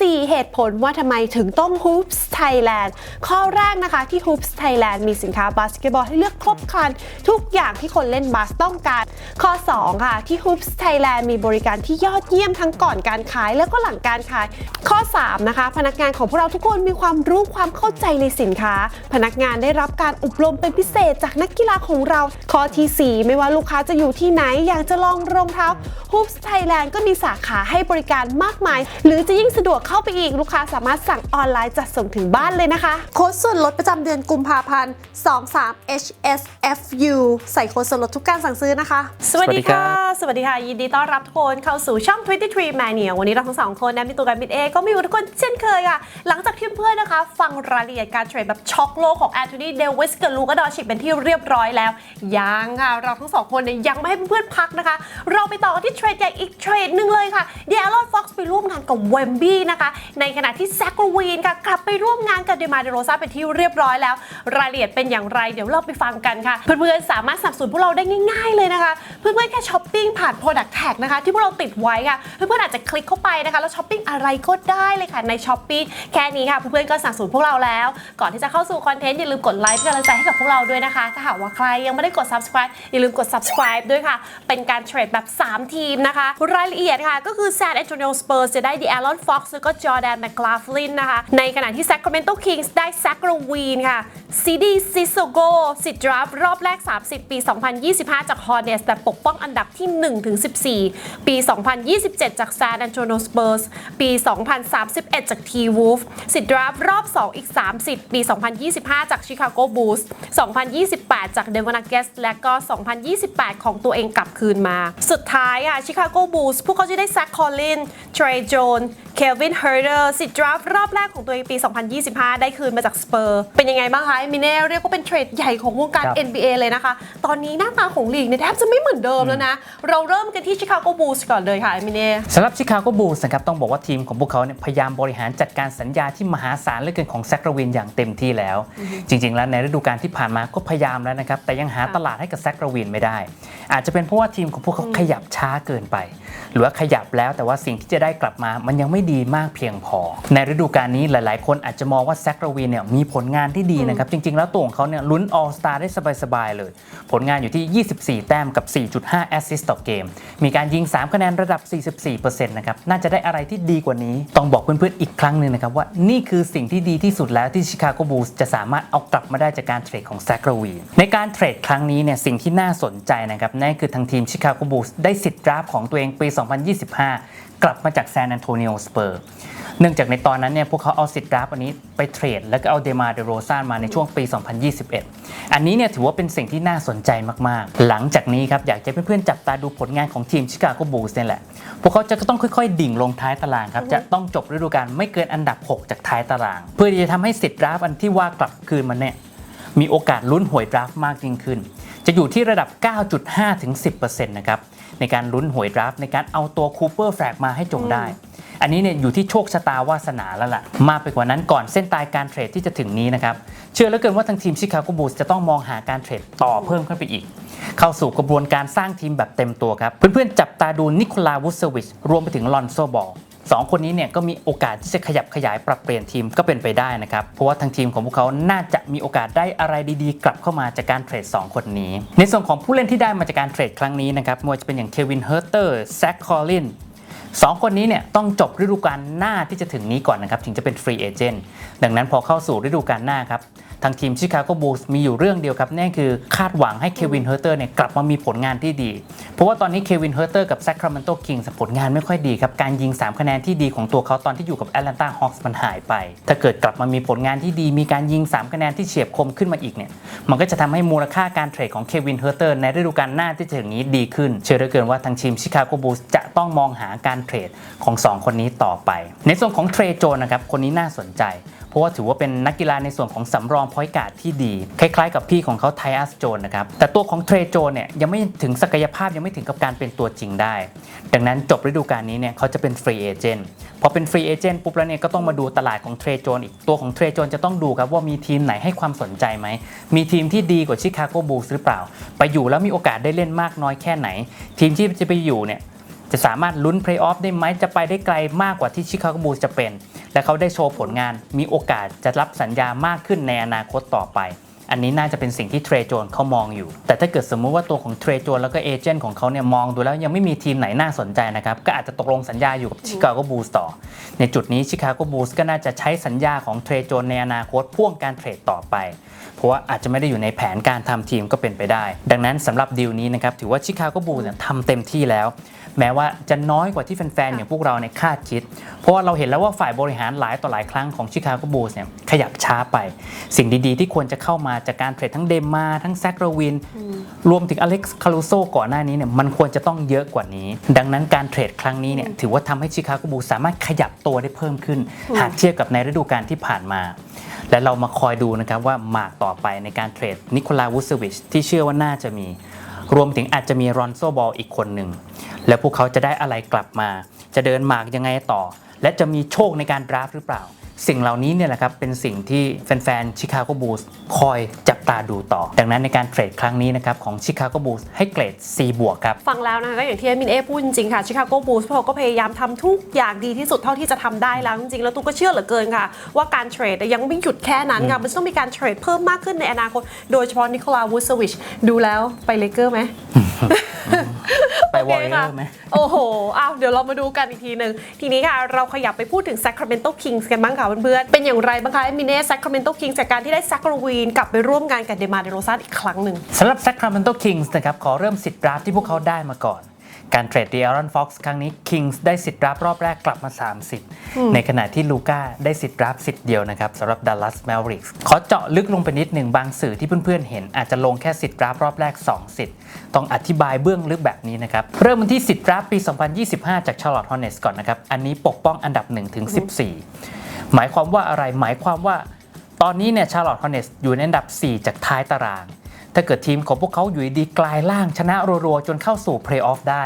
4 เหตุผลว่าทำไมถึงต้อง Hoops Thailand ข้อแรกนะคะที่ Hoops Thailand มีสินค้าบาสเกตบอลให้เลือกครบครัน ทุกอย่างที่คนเล่นบาสต้องการ ข้อ 2 ค่ะ ที่ Hoops Thailand มีบริการที่ยอดเยี่ยมทั้งก่อนการขายแล้วก็หลังการขาย ข้อ 3 นะคะ พนักงานของพวกเราทุกคนมีความรู้ความเข้าใจในสินค้า พนักงานได้รับการอบรมเป็นพิเศษจากนักกีฬาของเรา ข้อทีสี่4 ไม่ว่าลูกค้าจะอยู่ที่ไหนอยากจะลองรองเท้า Hoops Thailand ก็มีสาขาให้บริการมากมาย หรือจะยิ่งสะดวกเข้าไปอีกลูกค้าสามารถสั่งออนไลน์จัดส่งถึงบ้านเลยนะคะ โค้ดส่วนลดประจำเดือนกุมภาพันธ์ 23 HSFU ใส่โค้ดส่วนลดทุกการสั่งซื้อนะคะ สวัสดีค่ะ สวัสดีค่ะ ยินดีต้อนรับทุกคนเข้าสู่ช่อง 23 Mania วันนี้เราทั้งสองคนนะมีตัวกันมิดเอก็มีอยู่ทุกคนเช่นเคยค่ะ หลังจากที่เพื่อนๆนะคะ ฟังรายละเอียดการเทรดแบบช็อกโลกของแอนโทนีเดวิสกับลูกาดอชิกเป็นที่เรียบร้อยแล้ว ยังค่ะเราทั้งสองคนเนี่ยยังไม่ให้เพื่อนๆพักนะคะ เราไปต่อกันที่เทรดใหญ่อีกเทรดหนึ่งเลยค่ะเดลอนฟ็อกซ์ไปร่วมงานกับเวมบี้นะคะในขณะที่แซคโกวีนค่ะกลับไปร่วมงานกับเดมาเดโรซาเป็นที่เรียบร้อยแล้ว รายละเอียดเป็นอย่างไรเดี๋ยวเราไปฟังกันค่ะ เพื่อนๆสามารถสับสนพวกเราได้ง่ายๆเลยนะคะ เพื่อนๆแค่ช้อปปิ้งผ่าน Product Tag นะคะ ที่พวกเราติดไว้ค่ะ เพื่อนๆอาจจะคลิกเข้าไปนะคะแล้วช้อปปิ้งอะไรก็ได้เลยค่ะในช้อปปี้แค่นี้ค่ะเพื่อนๆก็สับสนพวกเราแล้ว ก่อนที่จะเข้าสู่คอนเทนต์อย่าลืมกดไลค์เป็นกำลังใจให้กับพวกเราด้วยนะคะ ถ้าหากว่าใครยังไม่ได้กด subscribe อย่าลืมกด subscribe ด้วยค่ะ เป็นการเทรดแบบ 3 ทีมนะคะ รายละเอียดค่ะก็คือ San Antonio Spurs จะได้ d ี a l o n Fox แล้วก็ก็จอแดนแมคลาฟลินนะคะ ในขณะที่แซคโครเมนโตคิงส์ได้แซคโรวีนค่ะซีดีซิโซโกสิดรับรอบแรก 30 ปี 2025 จากฮอร์เนสแต่ปกป้องอันดับที่ 1-14 ปี 2027 จากซานอันโตนสเปอร์สปี 2031 จากทีวูฟสิดรับรอบ 2 อีก 30 ปี 2025 จากชิคาโกบูส2028 จากเดวอนาเกสและก็ 2028 ของตัวเองกลับคืนมา สุดท้ายอะชิคาโกบูสพวกเขาจะได้แซคคอลลินเทรย์โจนเควิน Zach Collins Trey Jones Kevin Herter สิทธิ์ดราฟรอบแรกของตัวเองปี 2025 ได้คืนมาจาก Spurs เป็นยังไงบ้างคะมิเน่เรียกว่าเป็นเทรดใหญ่ของวงการครับ NBA เลยนะคะ ตอนนี้หน้าตาของลีกเนี่ยแทบจะไม่เหมือนเดิมแล้วนะ เราเริ่มกันที่ Chicago Bulls ก่อนเลยค่ะมิเน่สำหรับชิคาโกบูลส์นะครับต้องบอกว่าทีมของพวกเขาเนี่ยพยายามบริหารจัดการสัญญาที่มหาศาลเหลือเกินของแซคราวินอย่างเต็มที่แล้ว จริง ๆ แล้วในฤดูกาลที่ผ่านมาก็พยายามแล้วนะครับแต่ยังหาค่ะตลาดให้กับแซคราวินไม่ได้ อาจจะเป็นเพราะว่าทีมของพวกเขาขยับช้าเกินไปห รือว่าขยับแล้วแต่ว่าสิ่งที่จะได้กลับมา มันยังไม่ดีมากเพียงพอ ในฤดูกาลนี้หลาย ๆ คนอาจจะมองว่าแซคราวินเนี่ยมีผลงานที่ดีนะครับ จริง ๆ แล้วตัวของเขาเนี่ยลุ้นออลสตาได้สบาย ๆ เลย ผลงานอยู่ที่ 24 แต้มกับ 4.5 แอสซิสต์ต่อเกม มีการยิง 3 คะแนนระดับ 44%นะครับน่าจะได้อะไรที่ดีกว่านี้ ต้องบอกเพื่อน ๆ อีกครั้งหนึ่งนะครับว่านี่คือสิ่งที่ดีที่สุดแล้วที่ชิคาโกบูลส์จะสามารถเอากลับมาได้จากการเทรดของแซคโรวีนในการเทรดครั้งนี้เนี่ยสิ่งที่น่าสนใจนะครับนั่นคือทางทีมชิคาโกบูลส์ได้สิทธิ์ดราฟต์ของตัวเองปี2025 กลับมาจากแซน a อนโทนิโอสเปอร์ เนื่องจากในตอนนั้นเนี่ยพวกเขาเอาสิทธิ์ดราฟต์อันนี้ไปเทรด แล้วก็เอาเดมาเดโรซานมาในช่วงปี 2021 อันนี้เนี่ยถือว่าเป็นสิ่งที่น่าสนใจมากๆ หลังจากนี้ครับอยากจะให้เพื่อนๆจับตาดูผลงานของทีมชิคาโกบูลส์เนี่ยแหละ พวกเขาจะต้องค่อยๆ ดิ่งลงท้ายตารางครับจะต้องจบฤดูกาลไม่เกินอันดับ 6 จากท้ายตาราง เพื่อที่จะทำให้สิทธิ์ดราฟต์อันที่ว่ากลับคืนมาเนี่ยมีโอกาสลุ้นหวยดราฟต์มากยิ่งขึ้น จะอยู่ที่ระดับ 9.5 ถึง 10%นะครับ ในการลุ้นหวยดราฟต์ในการเอาตัวคูเปอร์แฟกมาให้จงได้ อันนี้เนี่ยอยู่ที่โชคชะตาวาสนาแล้วล่ะ มากไปกว่านั้นก่อนเส้นตายการเทรดที่จะถึงนี้นะครับ เชื่อเหลือเกินว่าทางทีมชิคาโกบูลส์จะต้องมองหาการเทรดต่อเพิ่มขึ้นไปอีก เข้าสู่กระบวนการสร้างทีมแบบเต็มตัวครับ เพื่อนๆจับตาดูนิโคลาวุสวิชรวมไปถึงลอนโซบอล สองคนนี้เนี่ยก็มีโอกาสที่จะขยับขยายปรับเปลี่ยนทีมก็เป็นไปได้นะครับ เพราะว่าทางทีมของพวกเขาน่าจะมีโอกาสได้อะไรดีๆ กลับเข้ามาจากการเทรด 2 คนนี้ ในส่วนของผู้เล่นที่ได้มาจากการเทรดครั้งนี้นะครับไม่ว่าจะเป็นอย่างเควินเฮอร์เตอร์แซคคอลลินสองคนนี้เนี่ยต้องจบฤดูกาลหน้าที่จะถึงนี้ก่อนนะครับ ถึงจะเป็นฟรีเอเจนต์ดังนั้นพอเข้าสู่ฤดูกาลหน้าครับ ทางทีมชิคาโกบูลส์มีอยู่เรื่องเดียวครับนั่นคือคาดหวังให้เควินเฮอร์เตอร์เนี่ยกลับมามีผลงานที่ดี เพราะว่าตอนนี้เควินเฮอร์เตอร์กับแซคราเมนโตคิงส์ผลงานไม่ค่อยดีครับ การยิง 3 คะแนนที่ดีของตัวเขาตอนที่อยู่กับแอตแลนตาฮอคส์มันหายไป ถ้าเกิดกลับมามีผลงานที่ดี มีการยิง 3 คะแนนที่เฉียบคมขึ้นมาอีกเนี่ยมันก็จะทำให้มูลค่าการเทรดของเควินเฮอร์เตอร์ในฤดูกาลหน้าที่จะถึงนี้ดีขึ้น เชื่อเหลือเกินว่าทางทีมชิคาโกบูลส์จะต้องมองหาการเทรดของ 2 คนนี้ต่อไป ในส่วนของเทรโจนนะครับคนนี้น่าสนใจ เพราะว่าถือว่าเป็นนักกีฬาในส่วนของสำรองพอยต์การ์ดที่ดี คล้ายๆ กับพี่ของเขาไทอัสโจนนะครับ แต่ตัวของเทรโจนเนี่ยยังไม่ถึงศักยภาพยังไม่ถึงกับการเป็นตัวจริงได้ ดังนั้นจบฤดูกาลนี้เนี่ยเขาจะเป็นฟรีเอเจนต์พอเป็นฟรีเอเจนต์ปุ๊บแล้วเนี่ยก็ต้องมาดูตลาดของเทรโจนอีกตัวของเทรโจนจะต้องดูครับว่ามีทีมไหนให้ความสนใจไหม มีทีมที่ดีกว่าชิคาโกบูลส์หรือเปล่า ไปอยู่แล้วมีโอกาสได้เล่นมากน้อยแค่ไหน ทีมที่จะไปอยู่เนี่ย จะสามารถลุ้นเพลย์ออฟได้ไหมจะไปได้ไกลมากกว่าที่ชิคาโกบูลจะเป็น และเขาได้โชว์ผลงานมีโอกาสจะรับสัญญามากขึ้นในอนาคตต่อไป อันนี้น่าจะเป็นสิ่งที่เทรโจนเขามองอยู่ แต่ถ้าเกิดสมมุติว่าตัวของเทรโจนแล้วก็เอเจนต์ของเขาเนี่ยมองดูแล้วยังไม่มีทีมไหนน่าสนใจนะครับ ก็อาจจะตกลงสัญญาอยู่กับชิคาโกบูลส์ต่อ ในจุดนี้ชิคาโกบูลส์ก็น่าจะใช้สัญญาของเทรโจนในอนาคตพ่วงการเทรดต่อไป เพราะว่าอาจจะไม่ได้อยู่ในแผนการทำทีมก็เป็นไปได้ ดังนั้นสำหรับดีลนี้นะครับถือว่าชิคาโกบูลเนี่ยทำเต็มที่แล้ว แม้ว่าจะน้อยกว่าที่แฟนๆอย่างพวกเราเนี่ยคาดคิด เพราะว่าเราเห็นแล้วว่าฝ่ายบริหารหลายต่อหลายครั้งของชิคาโกบูลส์เนี่ยขยับช้าไป สิ่งดีๆ ที่ควรจะเข้ามาจากการเทรดทั้งเดมมาทั้งแซกโรวิน รวมถึงอเล็กซ์คารูโซก่อนหน้านี้เนี่ยมันควรจะต้องเยอะกว่านี้ ดังนั้นการเทรดครั้งนี้เนี่ยถือว่าทำให้ชิคาโกบูลส์สามารถขยับตัวได้เพิ่มขึ้น หากเทียบกับในฤดูกาลที่ผ่านมา และเรามาคอยดูนะครับว่าหมากต่อไปในการเทรดนิโคลาวูซวิชที่เชื่อว่าน่าจะมี รวมถึงอาจจะมีรอนโซบอลอีกคนหนึ่งแล้วพวกเขาจะได้อะไรกลับมา จะเดินหมากยังไงต่อ และจะมีโชคในการดราฟต์หรือเปล่า สิ่งเหล่านี้เนี่ยแหละครับเป็นสิ่งที่แฟนๆชิคาโกบูลส์คอยจับตาดูต่อ ดังนั้นในการเทรดครั้งนี้นะครับของชิคาโกบูลส์ให้เกรด C บวกครับ ฟังแล้วนะคะก็อย่างที่แอดมินเอพูดจริงๆค่ะชิคาโกบูลส์พวกเขาก็พยายามทำทุกอย่างดีที่สุดเท่าที่จะทำได้แล้วจริงๆแล้วตูก็เชื่อเหลือเกินค่ะ ว่าการเทรดยังไม่หยุดแค่นั้นค่ะมันจะต้องมีการเทรดเพิ่มมากขึ้นในอนาคต โดยเฉพาะนิโคลาวูซวิชดูแล้วไปเลเกอร์ไหมไปวอร์เรโคค่ะอร์ไหมโอ้โหอ้าวเดี๋ยวเรามาดูกันอีกทีหนึ่งทีนี้ค่ะเราขยับไปพูดถึง Sacramento Kings กันบ้างค่ะเพื่อนๆ เป็นอย่างไรบ้างคะมิเน่ Sacramento Kings จากการที่ได้ซักโรวีนกลับไปร่วมงานกับเดมาเดโรซานอีกครั้งหนึ่งสำหรับ Sacramento Kings นะครับขอเริ่มสิทธิ์ดราฟที่พวกเขาได้มาก่อนการเทรดเด a r o n Fox ครั้งนี้ Kings ได้สิทธิ์ดราฟรอบแรกกลับมา 30 ในขณะที่ลูก้าได้สิทธิ์ดราฟสิทธิ์เดียวนะครับสำหรับ Dallas Mavericks ขอเจาะลึกลงไปนิดหนึ่งบางสื่อที่เพื่อนๆเห็น อาจจะลงแค่สิทธิ์ดราฟรอบแรก 2 สิทธิ์ ต้องอธิบายเบื้องลึกแบบนี้นะครับ เริ่มกันที่สิทธิ์ดราฟปี 2025 จาก Charlotte Hornets ก่อนนะครับ อันนี้ปกป้องอันดับ1ถึง14 หมายความว่าอะไรหมายความว่า ตอนนี้เนี่ยชาร์ลอตฮอนเนสอยู่ในอันดับ 4 จากท้ายตาราง ถ้าเกิดทีมของพวกเขาอยู่ดีๆกลายล่างชนะรัวๆ จนเข้าสู่เพลย์ออฟได้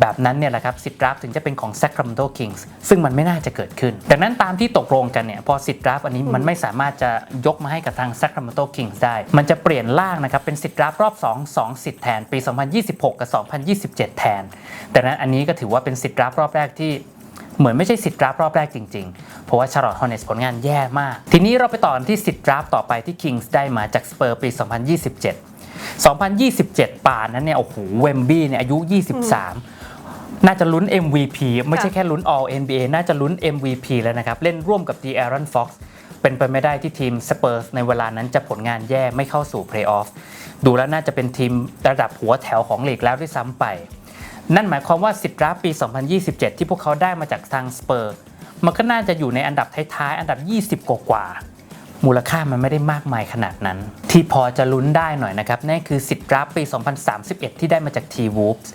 แบบนั้นเนี่ยแหละครับสิทธิ์ดราฟต์ถึงจะเป็นของ Sacramento Kings ซึ่งมันไม่น่าจะเกิดขึ้น ดังนั้นตามที่ตกลงกันเนี่ยพอสิทธิ์ดราฟต์อันนี้มันไม่สามารถจะยกมาให้กับทาง Sacramento Kings ได้ มันจะเปลี่ยนล่างนะครับเป็นสิทธิ์ดราฟต์รอบ 2 2 สิทธิ์แทนปี 2026 กับ 2027 แทนดังนั้นอันนี้ก็ถือว่าเป็นสิทธิ์ดราฟต์รอบแรกที่ เหมือนไม่ใช่สิทธิ์ดราฟรอบแรกจริงๆ เพราะว่าชาร์ลอตฮอนเนสผลงานแย่มาก ทีนี้เราไปต่อกันที่สิทธิ์ดราฟต่อไปที่ Kings ได้มาจากสเปอร์ปี 2027 2027 ป่านนั้นเนี่ยโอ้โหเวมบี้เนี่ยอายุ 23น่าจะลุ้น MVP ไม่ใช่แค่ลุ้น All NBA น่าจะลุ้น MVP แล้วนะครับ เล่นร่วมกับ d ี a r o n Fox เป็นไปไม่ได้ที่ทีมสเปอร์สในเวลานั้นจะผลงานแย่ไม่เข้าสู่เพลย์ออฟดูแล้วน่าจะเป็นทีมระดับหัวแถวของลีกแล้วด้วยซ้ำไป นั่นหมายความว่าสิทธิ์ดราฟปี 2027 ที่พวกเขาได้มาจากทางสเปอร์ มันก็น่าจะอยู่ในอันดับท้ายๆ อันดับ 20 กว่าๆมูลค่ามันไม่ได้มากมายขนาดนั้น ที่พอจะลุ้นได้หน่อยนะครับนั่นคือสิทธิ์ดราฟปี 2031 ที่ได้มาจาก T-Wolves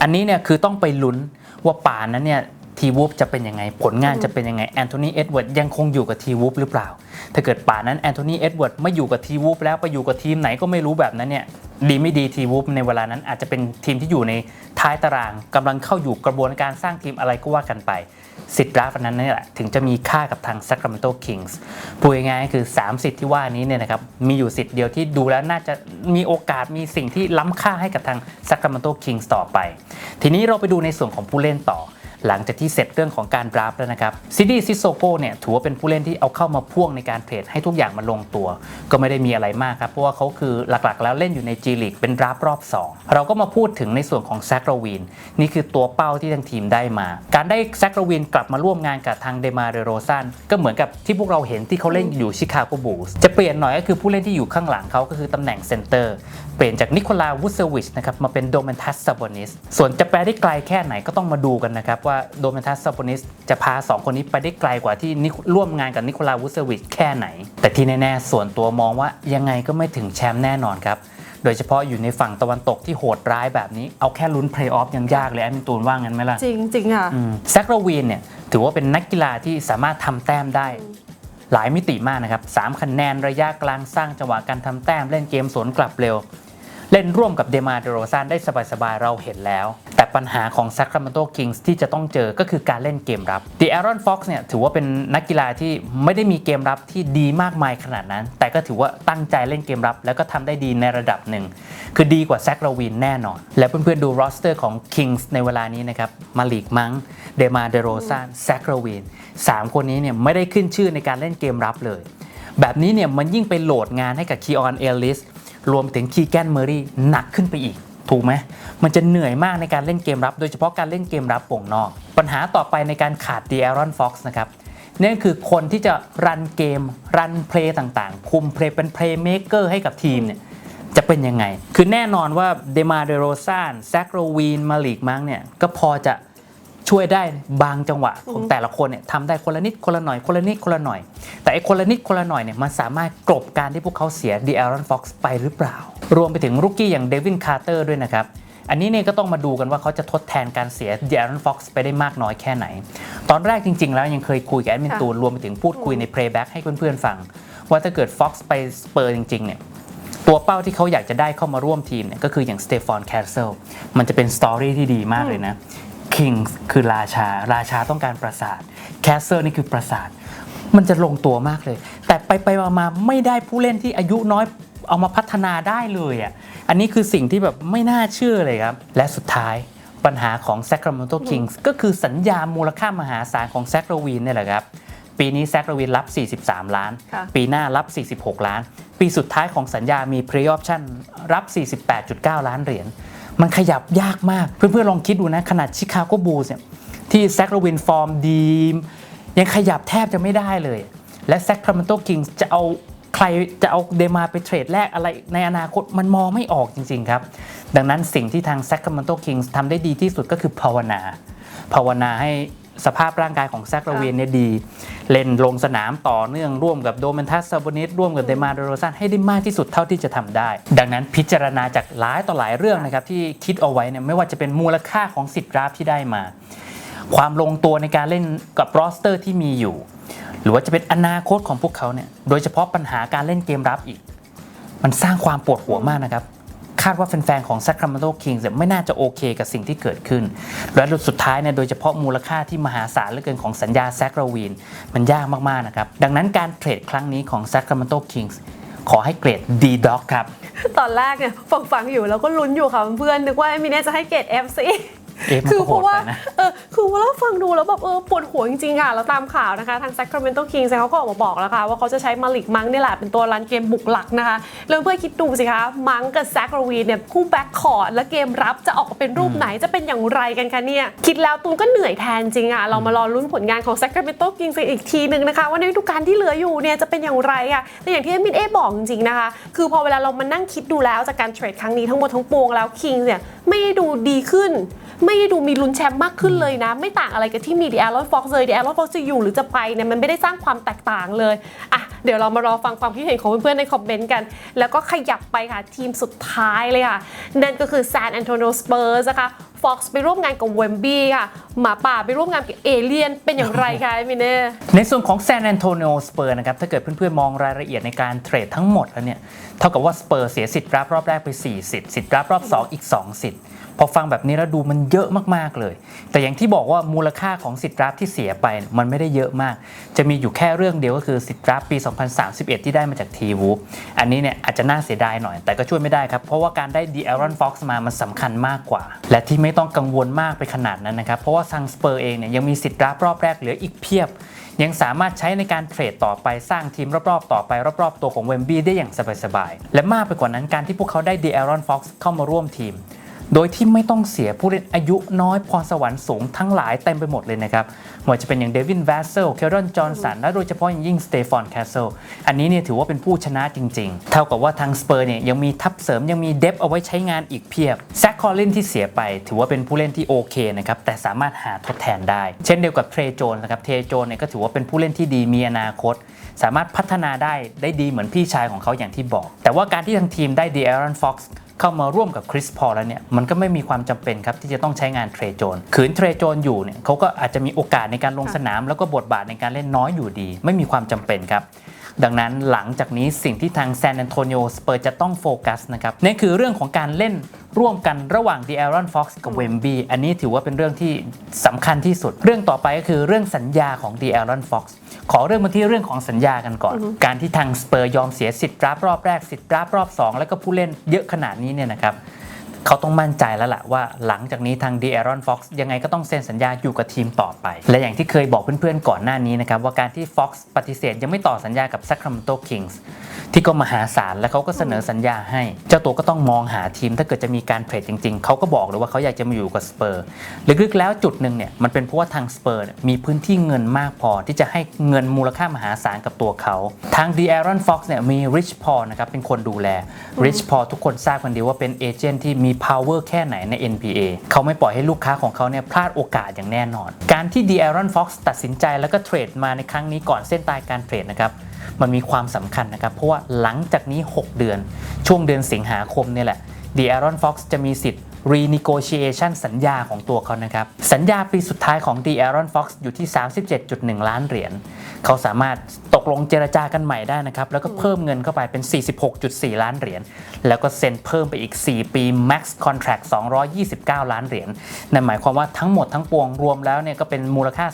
อันนี้เนี่ยคือต้องไปลุ้นว่าป่านนั้นเนี่ย ทีวูฟจะเป็นยังไง ผลงานจะเป็นยังไงแอนโทนีเอ็ดเวิร์ดยังคงอยู่กับทีวูฟหรือเปล่า ถ้าเกิดป่านนั้นแอนโทนีเอ็ดเวิร์ดไม่อยู่กับทีวูฟแล้วไปอยู่กับทีมไหนก็ไม่รู้แบบนั้นเนี่ยดีไม่ดีทีวูฟในเวลานั้นอาจจะเป็นทีมที่อยู่ในท้ายตารางกำลังเข้าอยู่กระบวนการสร้างทีมอะไรก็ว่ากันไปสิทธิ์ดราฟต์อันนั้นนี่แหละถึงจะมีค่ากับทาง Sacramento Kings พูดง่ายๆคือ 3 สิทธิ์ที่ว่านี้เนี่ยนะครับมีอยู่สิทธิ์เดียวที่ดูแล้วน่าจะมีโอกาสมีสิ่งที่ล้ำค่าให้กับทาง Sacramento Kings ต่อไป ทีนี้เราไปดูในส่วนของผู้เล่นต่อ หลังจากที่เสร็จเรื่องของการดราฟแล้วนะครับซิดี้ซิโซโกเนี่ยถือว่าเป็นผู้เล่นที่เอาเข้ามาพ่วงในการเทรดให้ทุกอย่างมันลงตัว ก็ไม่ได้มีอะไรมากครับ เพราะว่าเขาคือหลักๆ แล้วเล่นอยู่ใน G League เป็นดราฟรอบ 2 เราก็มาพูดถึงในส่วนของแซคโรวินนี่คือตัวเป้าที่ทางทีมได้มา การได้แซคโรวินกลับมาร่วมงานกับทางเดมาเรโรซันก็เหมือนกับที่พวกเราเห็นที่เขาเล่นอยู่ชิคาโกบูลส์จะเปลี่ยนหน่อยก็คือผู้เล่นที่อยู่ข้างหลังเขาก็คือตำแหน่งเซนเตอร์เปลี่ยนจากนิโคลาวูเซวิชนะครับมาเป็นโดเมนทัสซาบอนิสส่วนจะไปได้ไกลแค่ไหนก็ต้องมาดูกันนะครับว่าโดเมนทัสซาบอนิสจะพา 2 คนนี้ไปได้ไกลกว่าที่นิโคร่วมงานกับนิโคลาวูเซวิชแค่ไหน แต่ที่แน่ๆ ส่วนตัวมองว่ายังไงก็ไม่ถึงแชมป์แน่นอนครับโดยเฉพาะอยู่ในฝั่งตะวันตกที่โหดร้ายแบบนี้ เอาแค่ลุ้นเพลย์ออฟยังยากเลยแอดมินตูนว่างั้นไหมล่ะ จริงจริงๆค่ะแซคโรวีนเนี่ยถือว่าเป็นนักกีฬาที่สามารถทำแต้มได้หลายมิติมากนะครับสามคะแนนระยะกลางสร้างจังหวะการทำแต้มเล่นเกมสวนกลับเร็ว เล่นร่วมกับเดมาเดโรซานได้สบายๆ เราเห็นแล้ว แต่ปัญหาของ Sacramento Kings ที่จะต้องเจอก็คือการเล่นเกมรับ The Aaron Fox เนี่ยถือว่าเป็นนักกีฬาที่ไม่ได้มีเกมรับที่ดีมากมายขนาดนั้น แต่ก็ถือว่าตั้งใจเล่นเกมรับ แล้วก็ทำได้ดีในระดับหนึ่ง คือดีกว่าแซคลาวินแน่นอน และเพื่อนๆดูรอสเตอร์ของ Kings ในเวลานี้นะครับมาลิกมังเดมาเดโรซานแซคลาวินสามคนนี้เนี่ยไม่ได้ขึ้นชื่อในการเล่นเกมรับเลย แบบนี้เนี่ยมันยิ่งไปโหลดงานให้กับคีออนเอลลิส รวมถึงคีแกนเมอรี่หนักขึ้นไปอีก ถูกไหมมันจะเหนื่อยมากในการเล่นเกมรับ โดยเฉพาะการเล่นเกมรับวงนอก ปัญหาต่อไปในการขาดดีแอรอนฟ็อกซ์นะครับนั่นคือคนที่จะรันเกม รันเพลย์ต่างๆ คุมเพลย์เป็นเพลย์เมคเกอร์ให้กับทีมเนี่ยจะเป็นยังไง คือแน่นอนว่าเดมาเดโรซานแซคโรวีนมาลิกมังเนี่ยก็พอจะ ช่วยได้บางจังหวะของแต่ละคนเนี่ยทำได้คนละนิดคนละหน่อยคนละนิดคนละหน่อย แต่ไอ้คนละนิดคนละหน่อยเนี่ยมันสามารถกลบการที่พวกเขาเสียดีแอรอนฟ็อกซ์ไปหรือเปล่า รวมไปถึงรุกกี้อย่างเดวินคาร์เตอร์ด้วยนะครับอันนี้เนี่ยก็ต้องมาดูกันว่าเขาจะทดแทนการเสียดีแอรอนฟ็อกซ์ไปได้มากน้อยแค่ไหน ตอนแรกจริง ๆ แล้วยังเคยคุยกับแอดมินค่ะตูนรวมไปถึงพูดคุยในเพลย์แบ็กให้เพื่อนๆฟัง ว่าถ้าเกิดฟ็อกซ์ไปสเปอร์จริง ๆ เนี่ย ตัวเป้าที่เขาอยากจะได้เข้ามาร่วมทีมเนี่ยก็คืออย่างสเตฟานแคสเซิลมันจะเป็นสตอรี่ที่ดีมากเลยนะ Kings คือราชา ราชาต้องการปราสาทแคสเซิลนี่คือปราสาท มันจะลงตัวมากเลย แต่ไปไปๆมาๆไม่ได้ผู้เล่นที่อายุน้อยเอามาพัฒนาได้เลยอะ อันนี้คือสิ่งที่แบบไม่น่าเชื่อเลยครับ และสุดท้ายปัญหาของ Sacramento Kings ก็คือสัญญามูลค่ามหาศาลของแซคโรวีนเนี่ยแหละครับ ปีนี้แซคโรวีนรับ 43 ล้านค่ะปีหน้ารับ 46 ล้าน ปีสุดท้ายของสัญญามี Pre Option รับ 48.9 ล้านเหรียญ มันขยับยากมาก เพื่อนๆลองคิดดูนะ ขนาดชิคาโกบูลส์เนี่ยที่แซคโรวินฟอร์มดียังขยับแทบจะไม่ได้เลย และแซคพรามันโตคิงจะเอาใครจะเอาเดมาไปเทรดแลกอะไรในอนาคตมันมองไม่ออกจริง ๆ ครับ ดังนั้นสิ่งที่ทางแซคพรามันโตคิงส์ทำได้ดีที่สุดก็คือภาวนา ภาวนาให้ สภาพร่างกายของแซคโรวินเนี่ยดี เล่นลงสนามต่อเนื่องร่วมกับโดเมนทัสซาบอนิสร่วมกับเดมาโดโรซันให้ได้มากที่สุดเท่าที่จะทำได้ ดังนั้นพิจารณาจากหลายต่อหลายเรื่องนะครับที่คิดเอาไว้เนี่ยไม่ว่าจะเป็นมูลค่าของสิทธิ์ดราฟที่ได้มา ความลงตัวในการเล่นกับรอสเตอร์ที่มีอยู่ หรือว่าจะเป็นอนาคตของพวกเขาเนี่ยโดยเฉพาะปัญหาการเล่นเกมรับอีก มันสร้างความปวดหัวมากนะครับ คาดว่าแฟนๆของ Sacramento Kings ไม่น่าจะโอเคกับสิ่งที่เกิดขึ้น และสุดท้ายเนี่ยโดยเฉพาะมูลค่าที่มหาศาลเหลือเกินของสัญญาแซคราวีนมันยากมากๆนะครับ ดังนั้นการเทรดครั้งนี้ของ Sacramento Kings ขอให้เกรด D Dog ครับ ตอนแรกเนี่ยฟังฟังๆอยู่แล้วก็ลุ้นอยู่ค่ะเพื่อนนึกว่ามินเน่จะให้เกรด F สิ เอ๊ะมันคือก็เพโหดราะว่าไปนะ เออคือว่าเราฟังดูแล้วแบบเออปวดหัวจริงๆค่ะแล้วตามข่าวนะคะ ทาง Sacramento Kings เขาก็ออกมาบอกแล้วค่ะ ว่าเขาจะใช้มาลิกมังนี่แหละเป็นตัวรันเกมบุกหลักนะคะแล้วเพื่อนคิดดูสิคะ มังกับแซคโรวีเนี่ยคู่แบ็คคอร์ดและเกมรับจะออกมาเป็นรูปไหนจะเป็นอย่างไรกันคะเนี่ย คิดแล้วตูนก็เหนื่อยแทนจริงอะเรามารอลุ้นผลงานของ Sacramento Kings อีกทีหนึ่งนะคะว่าในฤดูกาลที่เหลืออยู่เนี่ยจะเป็นอย่างไรค่ะแต่อย่างที่มินเอบอกจริงๆนะคะ คือพอเวลาเรามานั่งคิดดูแล้วจากการเทรดครั้งนี้ทั้งหมดทั้งปวงแล้ว Kings เนี่ยไม่ได้ดูดีขึ้น ไม่ได้ดูมีลุ้นแชมป์มากขึ้นเลยนะ ไม่ต่างอะไรกับที่มีดีแอรอนฟ็อกซ์เลยดีแอรอนฟ็อกซ์จะอยู่หรือจะไปเนี่ยมันไม่ได้สร้างความแตกต่างเลยอะเดี๋ยวเรามารอฟังความคิดเห็นของเพื่อนๆในคอมเมนต์กัน แล้วก็ขยับไปค่ะทีมสุดท้ายเลยค่ะ นั่นก็คือ San Antonio Spurs นะคะฟ็อกซ์ไปร่วมงานกับเวมบี้ค่ะ หมาป่าไปร่วมงานกับเอเลียนเป็นอย่างไรคะมินเน่ในส่วนของแซน a n นโต i o สเปอร์นะครับ ถ้าเกิดเพื่อนๆ มองรายละเอียดในการเทรดทั้งหมดแล้วเนี่ย เท่ากับว่าสเปอร์เสียสิทธิ์รับรอบแรกไป 4 สิทธิ์ สิทธิ์รับรอบ 2 อีก 2 สิทธิ์ พอฟังแบบนี้แล้วดูมันเยอะมากๆเลย แต่อย่างที่บอกว่ามูลค่าของสิทธิ์รับที่เสียไปมันไม่ได้เยอะมาก จะมีอยู่แค่เรื่องเดียวก็คือสิทธิ์รับปี 2031 ที่ได้มาจากทีวูอันนี้เนี่ยอาจจะน่าเสียดายหน่อย แต่ก็ช่วยไม่ได้ครับ เพราะว่าการได้ดีแอรอนฟ็อกซ์มามันสำคัญมากกว่า และที่ไม่ต้องกังวลมากไปขนาดนั้นนะครับ เพราะว่าซังสเปอร์เองเนี่ยยังมีสิทธิ์รับรอบแรกเหลืออีกเพียบยังสามารถใช้ในการเทรดต่อไปสร้างทีมรอบๆ ต่อไปรอบๆ ตัวของเวมบี้ได้อย่างสบายๆ และมากไปกว่านั้นการที่พวกเขาได้ดีแอรอนฟ็อกซ์เข้ามาร่วมทีม โดยที่ไม่ต้องเสียผู้เล่นอายุน้อยพรสวรรค์สูงทั้งหลายเต็มไปหมดเลยนะครับไม่ว่าจะเป็นอย่างเดวินแวสเซลเคลรอนจอห์นสันและโดยเฉพาะอย่างยิ่งสเตฟานแคสเซิลอันนี้เนี่ยถือว่าเป็นผู้ชนะจริงๆ เท่ากับว่าทางสเปอร์เนี่ยยังมีทัพเสริมยังมีเดฟเอาไว้ใช้งานอีกเพียบแซคคอลลินที่เสียไป ถือว่าเป็นผู้เล่นที่โอเคนะครับแต่สามารถหาทดแทนได้ เช่นเดียวกับเทรโจนนะครับเทรโจนเนี่ยก็ถือว่าเป็นผู้เล่นที่ดีมีอนาคตสามารถพัฒนาได้ได้ดีเหมือนพี่ชายของเขาอย่างที่บอก แต่ว่าการที่ทางทีมได้ดีแอรอนฟ็อกซ์ เข้ามาร่วมกับคริสพอแล้วเนี่ยมันก็ไม่มีความจำเป็นครับที่จะต้องใช้งานเทรโจนขืนเทรโจนอยู่เนี่ยเขาก็อาจจะมีโอกาสในการลงสนาม แล้วก็บทบาทในการเล่นน้อยอยู่ดี ไม่มีความจำเป็นครับ ดังนั้นหลังจากนี้สิ่งที่ทางแซน a อนโตนิโอสเปอร์จะต้องโฟกัสนะครับนั่นคือเรื่องของการเล่นร่วมกันระหว่าง d ี a r o n Fox กับ Wemby อันนี้ถือว่าเป็นเรื่องที่สำคัญที่สุด เรื่องต่อไปก็คือเรื่องสัญญาของ d ี a r o n Fox ขอเริ่มมาที่เรื่องของสัญญากันก่อน การที่ทางสเปอร์ยอมเสียสิทธิ์ดราฟต์รอบแรกสิทธิ์ดราฟต์รอบ 2 แล้วก็ผู้เล่นเยอะขนาดนี้เนี่ยนะครับ เขาต้องมั่นใจแล้วล่ะว่าหลังจากนี้ทางดีแอรอนฟ็อกซ์ยังไงก็ต้องเซ็นสัญญาอยู่กับทีมต่อไป และอย่างที่เคยบอกเพื่อนๆก่อนหน้านี้นะครับ ว่าการที่ Fox ปฏิเสธยังไม่ต่อสัญญากับ Sacramento Kings ที่ก็มหาศาลแล้วเขาก็เสนอสัญญาให้ เจ้าตัวก็ต้องมองหาทีม ถ้าเกิดจะมีการเทรดจริง ๆ เขาก็บอกเลยว่าเขาอยากจะมาอยู่กับสเปอร์ลึกๆแล้วจุดหนึ่งเนี่ยมันเป็นเพราะว่าทางสเปอร์มีพื้นที่เงินมากพอที่จะให้เงินมูลค่ามหาศาลกับตัวเขา ทางดีแอรอนฟ็อกซ์เนี่ยมีริชพอนะครับเป็นคนดูแลริชพอทุกคนทราบกันดีว่าเป็นเอเจนต์ที่มี power แค่ไหนใน NBA เขาไม่ปล่อยให้ลูกค้าของเขาเนี่ยพลาดโอกาสอย่างแน่นอน การที่ดีแอรอนฟ็อกซ์ตัดสินใจแล้วก็เทรดมาในครั้งนี้ก่อนเส้นตายการเทรดนะครับมันมีความสำคัญนะครับ เพราะว่าหลังจากนี้ 6 เดือน ช่วงเดือนสิงหาคมเนี่ยแหละ The Aaron Fox จะมีสิทธิ์ renegotiation สัญญาของตัวเขานะครับ สัญญาปีสุดท้ายของ The Aaron Fox อยู่ที่ 37.1 ล้านเหรียญ เขาสามารถต กลงเจรจากันใหม่ได้นะครับ แล้วก็เพิ่มเงินเข้าไปเป็น 46.4 ล้านเหรียญแล้วก็เซ็นเพิ่มไปอีก 4 ปี max contract 229 ล้านเหรียญนั่นหมายความว่าทั้งหมดทั้งปวงรวมแล้วเนี่ยก็เป็นมูลค่า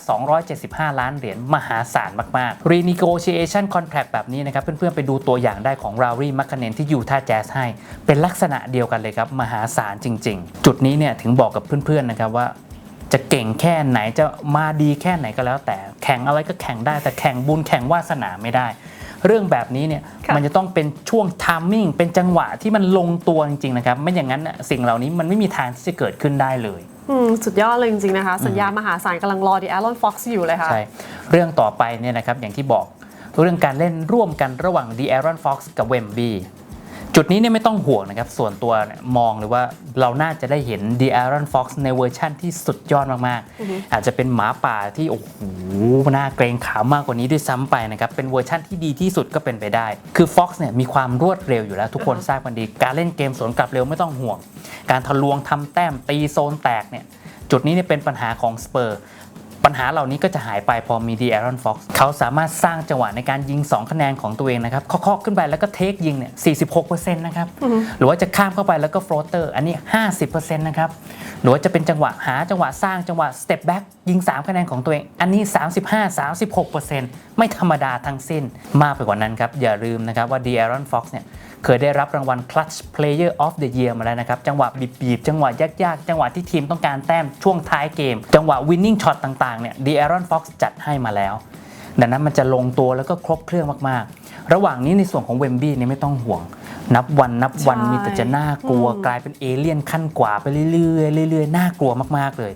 275 ล้านเหรียญมหาศาลมากๆ renegotiation contract แบบนี้นะครับ เพื่อนๆ ไปดูตัวอย่างได้ของ Rauri m c k a n e n ที่ยูท่าแจ๊สให้ เป็นลักษณะเดียวกันเลยครับมหาศาลจริง ๆ จุดนี้เนี่ยถึงบอกกับเพื่อนๆนะครับว่า จะเก่งแค่ไหนจะมาดีแค่ไหนก็แล้ว แต่แข่งอะไรก็แข่งได้ แต่แข่งบุญแข่งวาสนาไม่ได้ เรื่องแบบนี้เนี่ยค่ะมันจะต้องเป็นช่วงทามมิ่งเป็นจังหวะที่มันลงตัวจริงๆนะครับไม่อย่างนั้นน่ะสิ่งเหล่านี้มันไม่มีทางที่จะเกิดขึ้นได้เลยอืมสุดยอดเลยจริงๆนะคะ สัญญามหาศาลกำลังรอดีแอรอนฟ็อกซ์อยู่เลยค่ะใช่เรื่องต่อไปเนี่ยนะครับอย่างที่บอกเรื่องการเล่นร่วมกันระหว่าง d ี a r o n Fox กับ Wemby จุดนี้เนี่ยไม่ต้องห่วงนะครับ ส่วนตัวเนี่ยมองเลยว่าเราน่าจะได้เห็น d ี a r o n Fox ในเวอร์ชั่นที่สุดยอดมากๆ อาจจะเป็นหมาป่าที่ โอ้โหน่าเกรงขามมากกว่านี้ด้วยซ้ำไปนะครับ เป็นเวอร์ชั่นที่ดีที่สุดก็เป็นไปได้ คือ Fox เนี่ยมีความรวดเร็วอยู่แล้วทุกคนทราบกันดี การเล่นเกมสวนกลับเร็วไม่ต้องห่วง การทะลวงทำแต้มตีโซนแตกเนี่ยจุดนี้เนี่ยเป็นปัญหาของสเปอร์ ปัญหาเหล่านี้ก็จะหายไปพอมีดีแอรอนฟ็อกซ์เขาสามารถสร้างจังหวะในการยิง 2 คะแนนของตัวเองนะครับเคาะๆขึ้นไปแล้วก็เทคยิงเนี่ย46%นะครับหรือว่าจะข้ามเข้าไปแล้วก็โฟลเตอร์อันนี้ 50%นะครับหรือว่าจะเป็นจังหวะหาจังหวะสร้างจังหวะสเต็ปแบ็กยิง 3 คะแนนของตัวเอง อันนี้ 35-36%ไม่ธรรมดาทั้งสิ้นมากไปกว่านั้นครับอย่าลืมนะครับว่าดีแอรอนฟ็อกซ์เนี่ย เคยได้รับรางวัล Clutch Player of the Year มาแล้วนะครับ จังหวะบีบๆ จังหวะยากๆ จังหวะที่ทีมต้องการแต้มช่วงท้ายเกม จังหวะ winning shot ต่างๆ เนี่ย d ี a r o n Fox จัดให้มาแล้ว ดังนั้นมันจะลงตัวแล้วก็ครบเครื่องมากๆ ระหว่างนี้ในส่วนของเวมบี้เนี่ยไม่ต้องห่วง นับวันนับวันใช่มีแต่จะน่ากลัวกลายเป็นเอเลี่ยนขั้นกว่าไปเรื่อยๆเรื่อยๆน่ากลัวมากๆเลย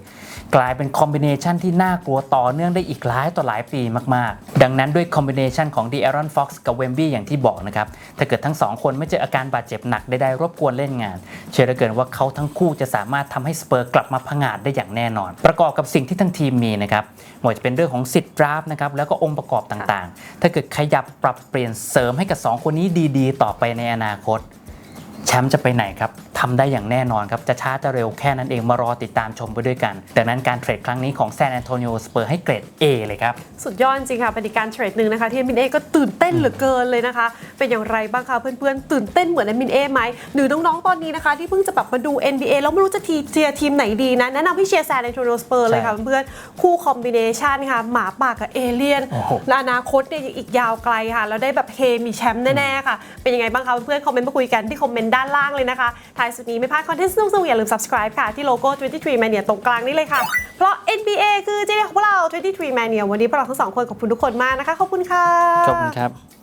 กลายเป็นคอมบิเนชันที่น่ากลัวต่อเนื่องได้อีกหลายต่อหลายปีมากๆ ดังนั้นด้วยคอมบิเนชันของ d ี a r o n Fox กับเวมบี้อย่างที่บอกนะครับ ถ้าเกิดทั้งสองคนไม่เจออาการบาดเจ็บหนักใดๆรบกวนเล่นงาน เชื่อเหลือเกินว่าเขาทั้งคู่จะสามารถทำให้สเปอร์กลับมาผงาดได้อย่างแน่นอน ประกอบกับสิ่งที่ทั้งทีมมีนะครับไม่ว่าจะเป็นเรื่องของสิทธิ์ดราฟนะครับแล้วก็องค์ประกอบต่างๆ ถ้าเกิดขยับปรับเปลี่ยนเสริมให้กับสองคนนี้ดีๆ ต่อไปในอนาคต แชมป์จะไปไหนครับทำได้อย่างแน่นอนครับ จะช้าจะเร็วแค่นั้นเองมารอติดตามชมไปด้วยกัน ดังนั้นการเทรดครั้งนี้ของแซน a อนโตนิโอสเปอร์ให้เกรด A เลยครับ สุดยอดจริงค่ะ เป็นอีกการเทรดหนึ่งนะคะ ที่มินเอก็ตื่นเต้นเหลือเกินเลยนะคะ เป็นอย่างไรบ้างคะเพื่อนๆ ตื่นเต้นเหมือนมินเอไหมหรือน้องๆ ตอนนี้นะคะ ที่เพิ่งจะแบบมาดู NBA แล้วไม่รู้จะทีเชียร์ทีมไหนดีนะแนะนำให้เชียร์แซนแอนโทนิโอสเปอร์เลยค่ะใช่เพื่อนๆคู่คอมบิเนชันค่ะหมาป่ากับเอเลี่ยนโอ้โหและอนาคตเนี่ยยังอีกยาวไกลค่ะแล้วได้แบบเฮมีแชมป์แน่ๆค่ะเป็นยังไงบ้างคะเพื่อนๆคอมเมนต์มาคุยกันที่คอมเมนต์ด้านล่างเลยนะคะท้ายสุดนี้ไม่พลาดคอนเทนต์สนุกๆอย่าลืม subscribe ค่ะ ที่โลโก้ 23 Mania ตรงกลางนี้เลยค่ะ เพราะ NBA คือเจของพวกเรา 23 Mania วันนี้พวกเราทั้งสองคนขอบคุณทุกคนมากนะคะ ขอบคุณค่ะ ขอบคุณครับ